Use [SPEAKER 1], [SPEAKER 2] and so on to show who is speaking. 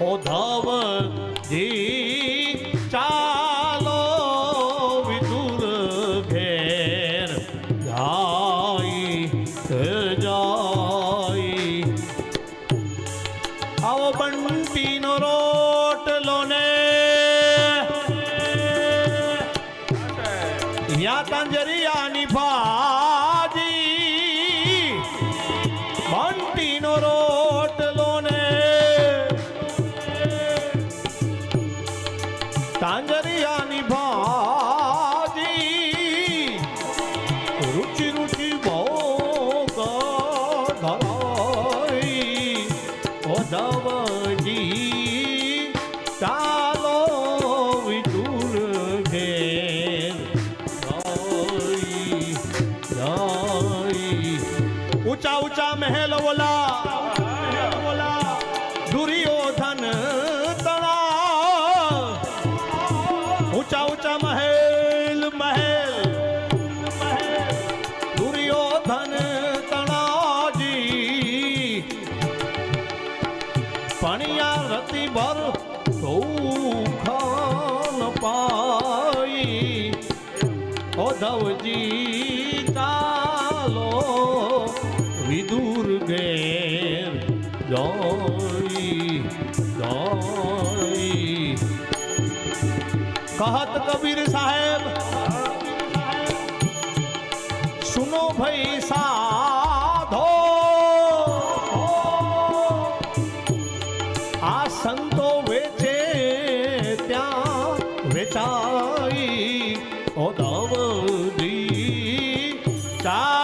[SPEAKER 1] ઉધવજી ચાલો વિદુર ઘેર જાય જાય. આવો બંટીનો રોટલો ને યા તાંજરિયાની ભાજી. બંટીનો રોટ તાંજરિયાની ભાજી રુચિ રુચિ ભોગ ધરાઈ ઓધવજી ચાલો વિદુર ઘેર જાય જાય ઊંચા ઊંચા મહેલ ઓલા ઓલા પણિયા રતિ ભર સૌખાન પાઈ. ઓધવજી તાલો વિદુર જોઈ જોઈ. કહત કબીર સાહેબ. સુનો ભાઈ સંતો વેચે ત્યાં વેચાઈ. ઓ ચાલો વિદુર